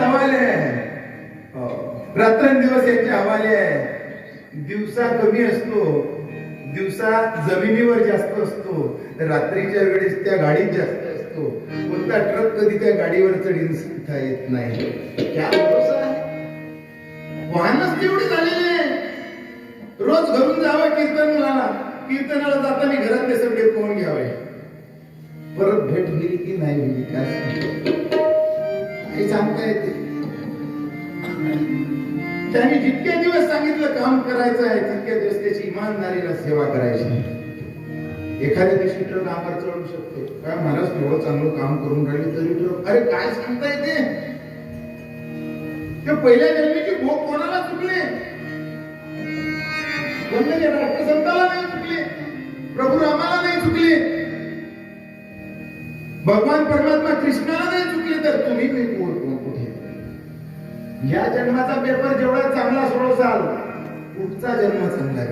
हवाले. हो. रात्रंदिवस यांच्या हवाले. आहे दिवसा कमी असतो. दिवसा जमिनीवर जास्त असतो. रात्रीच्या वेळेस त्या गाडीत जास्त असतो. कोणता ट्रक कधी त्या गाडीवर चढीन सांगता येत नाही. क्या भरोसा आहे? वाहनच तेवढे झालेले आहे. रोज घरून जावं कीर्तनाला. कीर्तनाला जाताना घरातले सगळे फोन घ्यावे? परत भेट होईल की नाही होईल? काय हे सांगता येते. त्यांनी जितके दिवस सांगितलं काम करायचं आहे तितके दिवस त्याची इमानदारीला सेवा करायची एखाद्या दिवशी ट्रक आम्हाला चढू शकते. काय महाराज एवढं चांगलं काम करून राहिले तरी ट्रक अरे काय सांगता येते? ते पहिल्या जन्मीची भोग कोणाला चुकले? कोणत्या राष्ट्रसंताला नाही चुकले. प्रभू रामाला नाही चुकले. भगवान परमात्मा कृष्णाला नाही चुकले. तर तुम्ही काही या जन्माचा पेपर जेवढा चांगला सोडवसाल पुढचा जन्म चांगला